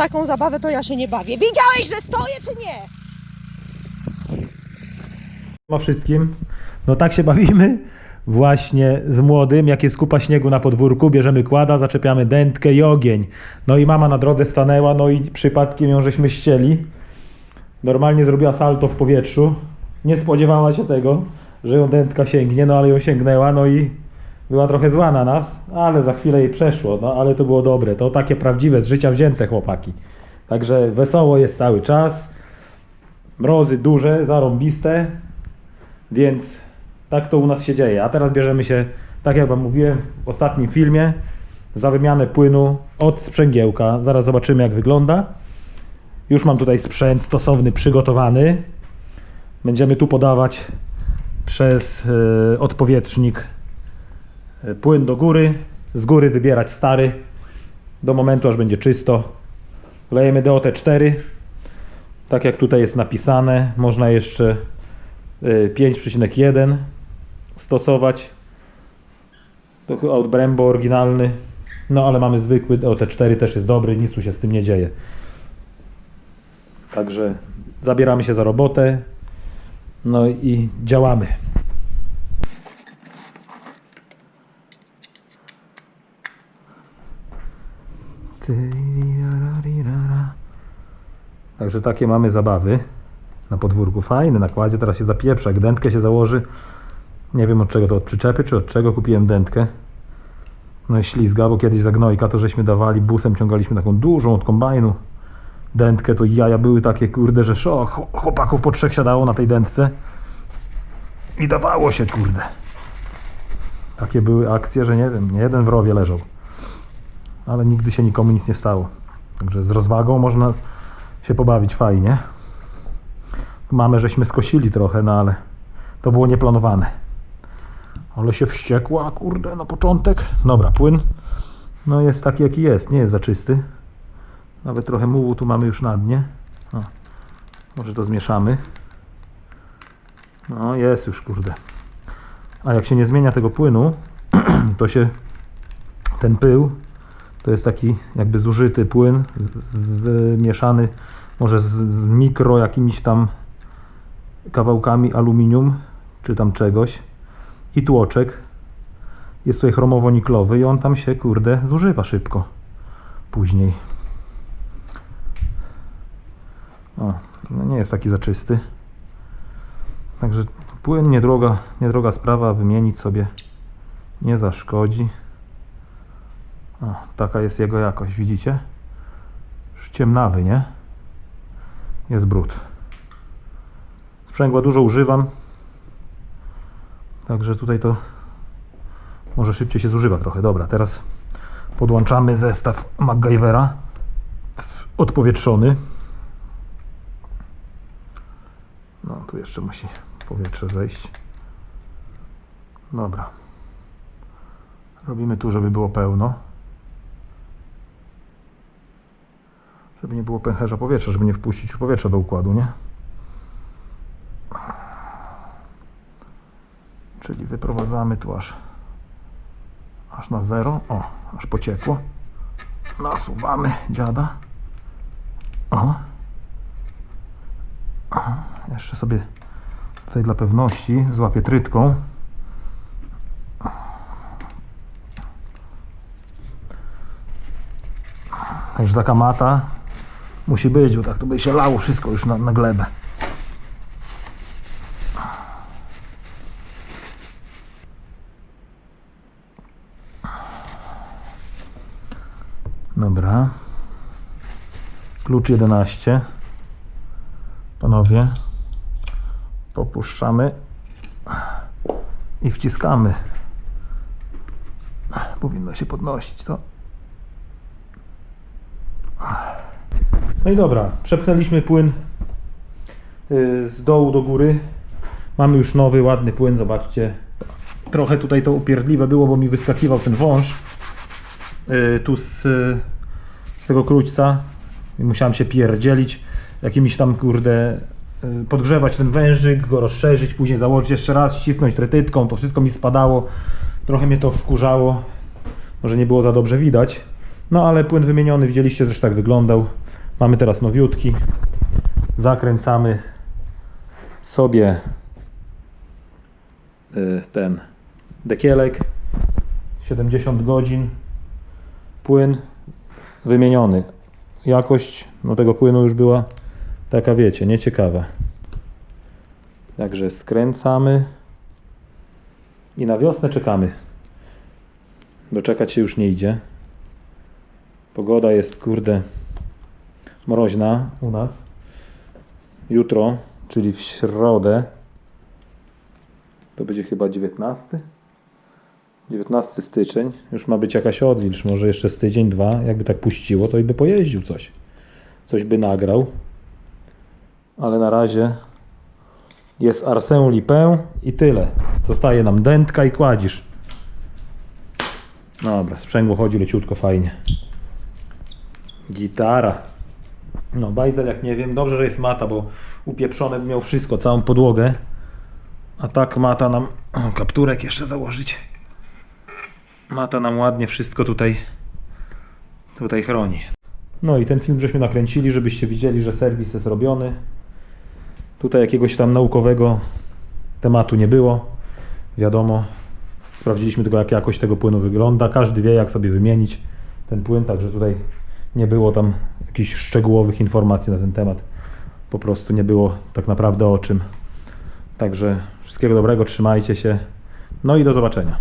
taką zabawę to ja się nie bawię. Widziałeś, że stoję czy nie? Ma wszystkim. No tak się bawimy właśnie z młodym, jak jest kupa śniegu na podwórku, bierzemy kłada, zaczepiamy dętkę i ogień. No i mama na drodze stanęła, no i przypadkiem ją żeśmy ścieli. Normalnie zrobiła salto w powietrzu. Nie spodziewała się tego, że ją dętka sięgnie, no ale ją sięgnęła, no i była trochę zła na nas, ale za chwilę jej przeszło, no ale to było dobre. To takie prawdziwe, z życia wzięte chłopaki. Także wesoło jest cały czas. Mrozy duże, zarąbiste, więc tak to u nas się dzieje. A teraz bierzemy się, tak jak Wam mówiłem w ostatnim filmie, za wymianę płynu od sprzęgiełka. Zaraz zobaczymy jak wygląda. Już mam tutaj sprzęt stosowny przygotowany. Będziemy tu podawać przez e, odpowietrznik płyn do góry. Z góry wybierać stary do momentu aż będzie czysto. Lejemy DOT4. Tak jak tutaj jest napisane, można jeszcze y, 5,1 stosować. To od Brembo oryginalny. No ale mamy zwykły, OT4 też jest dobry, nic tu się z tym nie dzieje. Także zabieramy się za robotę. No i działamy. Także takie mamy zabawy na podwórku. Fajny nakładzie, teraz się zapieprza. Jak dętkę się założy, nie wiem od czego to, od przyczepy czy od czego kupiłem dętkę. No i ślizga, bo kiedyś za gnojka to żeśmy dawali, busem ciągaliśmy taką dużą od kombajnu. Dętkę to jaja były takie kurde, że szo, chłopaków po trzech siadało na tej dętce. I dawało się kurde. Takie były akcje, że nie wiem, nie jeden w rowie leżał. Ale nigdy się nikomu nic nie stało. Także z rozwagą można się pobawić fajnie. Mamy, żeśmy skosili trochę, no ale to było nieplanowane. Ale się wściekła, kurde, na początek. Dobra, płyn. No jest taki, jaki jest. Nie jest za czysty. Nawet trochę mułu tu mamy już na dnie. O, może to zmieszamy. No jest już, kurde. A jak się nie zmienia tego płynu, to się ten pył to jest taki jakby zużyty płyn, zmieszany może z, z mikro jakimiś tam kawałkami aluminium, czy tam czegoś i tłoczek. Jest tutaj chromowo-niklowy i on tam się, kurde, zużywa szybko później. O, no nie jest taki zaczysty. Także płyn niedroga, niedroga sprawa, wymienić sobie nie zaszkodzi. O, taka jest jego jakość, widzicie? Już Ciemnawy, nie? Jest brud. Sprzęgła dużo używam. Także tutaj to może szybciej się zużywa trochę. Dobra, teraz podłączamy zestaw MacGyvera odpowietrzony. No, tu jeszcze musi powietrze zejść. Dobra. Robimy tu, żeby było pełno. Żeby nie było pęcherza powietrza, żeby nie wpuścić powietrza do układu, nie? Czyli wyprowadzamy tu aż, aż na zero. O, aż pociekło. Nasuwamy dziada. O. Jeszcze sobie tutaj dla pewności złapię trytką. Także taka mata musi być, bo tak to by się lało wszystko już na, na glebę. Dobra. Klucz 11. Panowie. Popuszczamy i wciskamy. Powinno się podnosić, co? No i dobra, przepchnęliśmy płyn y, z dołu do góry. Mamy już nowy, ładny płyn, zobaczcie. Trochę tutaj to upierdliwe było, bo mi wyskakiwał ten wąż y, tu z, z tego króćca musiałem się pierdzielić jakimiś tam kurde y, podgrzewać ten wężyk, go rozszerzyć, później założyć jeszcze raz, ścisnąć tretytką, to wszystko mi spadało. Trochę mnie to wkurzało, może nie było za dobrze widać. No ale płyn wymieniony, widzieliście, że tak wyglądał. Mamy teraz nowiutki. Zakręcamy sobie y, ten dekielek. 70 godzin. Płyn wymieniony. Jakość no tego płynu już była taka, wiecie, nieciekawa. Także skręcamy i na wiosnę czekamy. Doczekać się już nie idzie. Pogoda jest, kurde, mroźna u nas. Jutro, czyli w środę, to będzie chyba 19. 19 styczeń, już ma być jakaś odwilż, może jeszcze z tydzień, dwa, jakby tak puściło, to i by pojeździł coś. Coś by nagrał. Ale na razie jest Arsène Lipin i tyle. Zostaje nam dętka i kładzisz. Dobra, sprzęgło chodzi leciutko, fajnie. Gitara. No, bajzel jak nie wiem, dobrze, że jest mata, bo upieprzone by miał wszystko, całą podłogę. A tak mata nam, o, kapturek jeszcze założyć. Mata nam ładnie wszystko tutaj, tutaj chroni. No i ten film żeśmy nakręcili, żebyście widzieli, że serwis jest robiony. Tutaj jakiegoś tam naukowego tematu nie było. Wiadomo, sprawdziliśmy tylko jak jakość tego płynu wygląda. Każdy wie jak sobie wymienić ten płyn, także tutaj nie było tam jakichś szczegółowych informacji na ten temat. Po prostu nie było tak naprawdę o czym. Także wszystkiego dobrego, trzymajcie się. No i do zobaczenia.